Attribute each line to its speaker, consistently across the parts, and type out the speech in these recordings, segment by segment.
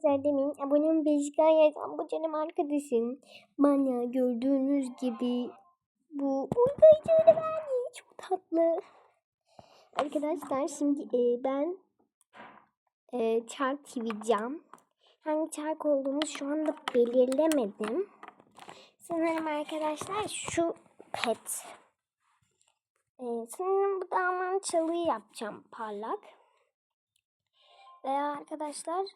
Speaker 1: Arkadaşlar demin abonem Beşiktaş yazan bu canım arkadaşım. Bana gördüğünüz gibi bu uygulayıcı öyle verdi. Çok tatlı. Arkadaşlar şimdi e, ben e, çark çivileceğim. Hangi çark olduğunu şu anda belirlemedim. Sanırım arkadaşlar şu pet. E, sanırım bu daman çalıyı yapacağım parlak. Veya arkadaşlar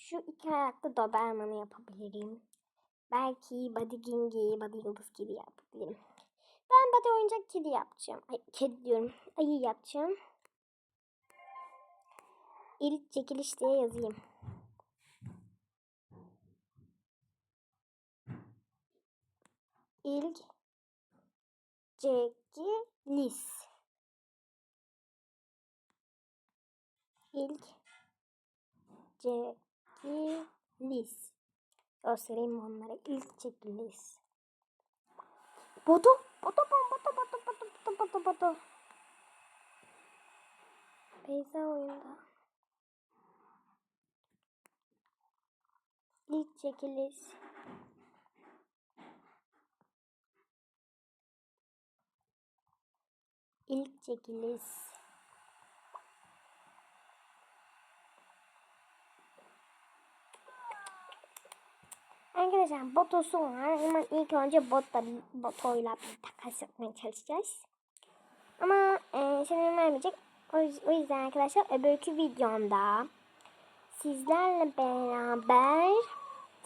Speaker 1: şu iki ayaklı Doberman'ı yapabilirim. Belki Body Gingi, Body Yıldız Kedi yapabilirim. Ben Body Oyuncak Kedi yapacağım. Ay, kedi diyorum. Ayı yapacağım. İlk çekiliş diye yazayım. İlk çekiliş. İlk çekiliş. Göstereyim onlara. İlk çekiliş. Bodo, bodo, bodo, bodo, bodo, bodo, bodo, bodo. Beyza oyunda. İlk çekiliş. İlk çekiliş. Arkadaşlar botosu var ama ilk önce botla botoyla bir takas yapmaya çalışacağız. Ama e, şimdi vermeyecek. O, yüz- o yüzden arkadaşlar öbürkü videomda sizlerle beraber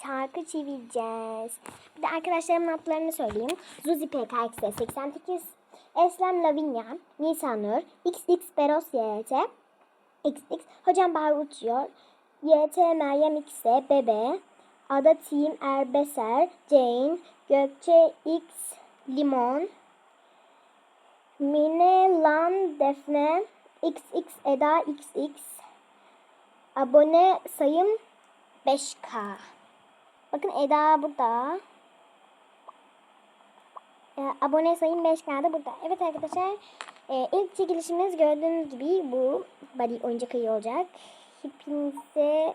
Speaker 1: şarkı çevireceğiz. Bir de arkadaşlarımın adlarını söyleyeyim. Zuzi PKX 88, Eslem Lavinia, Nisanur, XX Beros YT, XX, Hocam Bahar Uçuyor, YT Meryem X'e, Bebe, Ada Team Erbeser, Jane, Gökçe X Limon, Mine Lan Defne, XX Eda XX, abone sayım 5K. Bakın Eda burada. Ee, abone sayım 5K da burada. Evet arkadaşlar e, ilk çekilişimiz gördüğünüz gibi bu body oyuncak ayı olacak. Hepinize